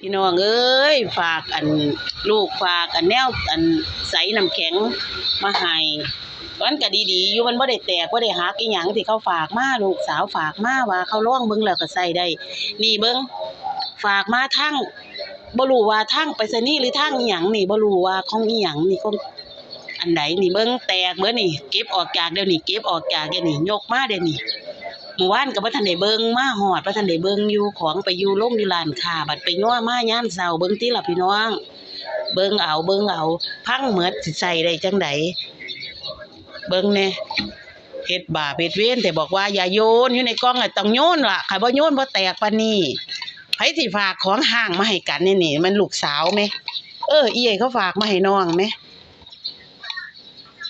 พี่น้องเอ้ยฝากอันลูกฝากอันแนวอันใสน้ำแข็งมาให้มันก็ดีๆอยู่มันบ่ได้แตกบ่ได้หักอีหยังที่เขาฝากมาลูกสาวฝากมาว่าเขาล่องเบิ่งแล้วก็ใส่ได้ นี่เบิ่งฝากมาทางบ่รู้ว่าทางไปรษณีย์หรือทางอีหยังนี่บ่รู้ว่าของอีหยังนี่ของอันใดนี่เบิ่งแตกเบิดนี่เก็บออกจากเดี๋ยวนี้เก็บออกจากเดี๋ยวนี้ยกมาเดี๋ยวนี้ เมื่อวานก็บ่ทันได้เบิงมาฮอดบ่ทันได้เบิงอยู่ของไปอยู่ลงอยู่ร้านคาบัดไปยัวมาย่ามเช้าเบิงติล่ะพี่น้อง เบิงเอาเบิงเอา พังเหมือดใส่ได้จังไดเบิงแหน่เฮ็ดบาเฮ็ดเวรแต่บอกว่าอย่าโยนอยู่ในกล่องน่ะต้องโยนล่ะใครบ่โยนบ่แตกปานนี้ไผสิฝากของห่างมาให้กันนี่นี่มันลูกสาวแม่เออเอีเอ๋เขาฝากมาให้น้องแม่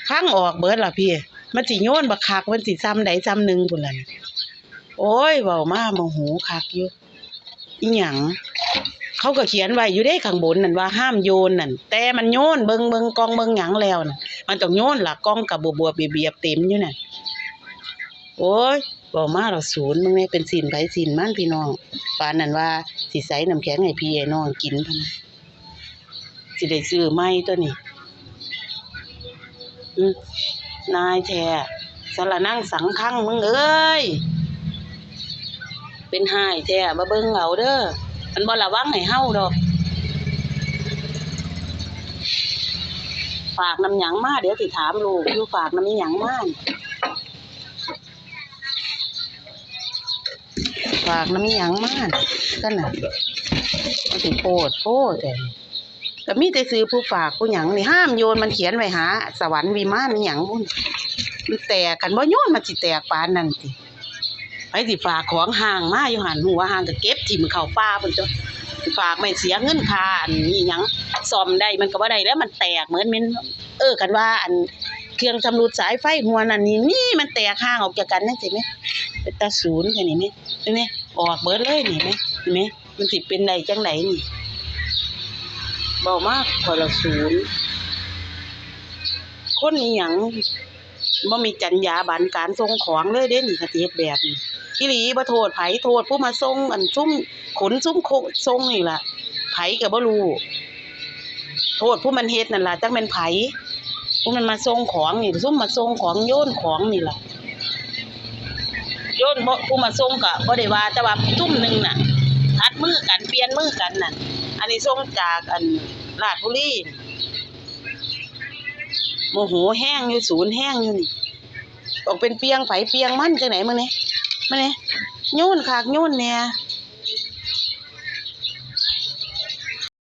พังออกเบิดล่ะพี่มันสิโยนบักคักมันสิซ้ำใดซ้ำหนึ่งพุ่นล่ะ โอ้ยเว้ามาโมโหคักอยู่อีหยังเขาก็เขียนไว้อยู่เด้ข้างบนนั่นว่าห้ามโยนนั่นแต่มันโยนเบิงเบิงกองเบิงหยังแล้วน่ะมันต้องโยนละกองกับบัวบๆเบียบเต็มอยู่น่ะโอ้ยเว้ามาเราศูนย์มึงนี่เป็นศีลไผศีลมันพี่น้องปานนั้นว่าสิใส่น้ำแข็งให้พี่ให้น้องกินพะนะสิได้ซื้อใหม่ตัวนี้นายแท้สารนั่งสังคังมึงเอ้ย เป็นหายแท้มาเบิ่งเอาเด้อมันบ่ระวังให้เฮาดอกฝากน้ำหยังมาเดี๋ยวสิถามลูกอยู่ฝากน้ำอีหยังมาฝากน้ำอีหยังมากันน่ะมันสิโปดโพดแต่ก็มีแต่ซื้อผู้ฝากผู้หยังนี่ห้ามโยนมันเขียนไว้หา สวรรค์วิมานหยังพุ่นมันแตกกันบ่โยนมันสิแตกปานนั้นติ สิฝากของห่างมาอยู่หันหัวห่างก็เก็บถิ่มันเข้าป่าเพิ่นจ้ะฝากไม่เสียเงินค่าอันนี้หยังซ่อมได้มันก็บ่ได้แล้วมันแตกเหมือนมันเออกันว่าอันเครื่องชำรุดสายไฟหัวนั่นนี่นี่มันแตกห่างออกจากกันจังซี่แหมเป็นตาศูนย์แค่นี้แหมเห็นไหมออกเบิดเลยนี่แหมเห็นไหมมันสิเป็นได้จังไดนี่เบามากพอละศูนย์คนอีหยังบ่มีจรรยาบรรณการส่งของเลยเด้นี่สิเฮ็ดแบบนี้ อีหลีบ่โทษไผโทษผู้มาส่งอันซุ่มขนซุ่มโคส่งนี่ล่ะไผก็บ่รู้โทษผู้มันเฮ็ดนั่นล่ะจักแม่นไผผู้มันมาส่งของนี่ซุ่มมาส่งของโยนของนี่ล่ะโยนบ่ผู้มาส่งก็บ่ได้ว่าแต่ว่าซุ่มหนึงน่ะทัดมือกันเปลี่ยนมือกันน่ะ อันนี้ส่งจากอันราชบุรีโมโหแห้งอยู่ศูนย์แห้งอยู่นี่ออกเป็นเปียงไผเปียงมันจังไหนมื้อนี้ มาเนี่ยยุ่นขากโยนเนี่ย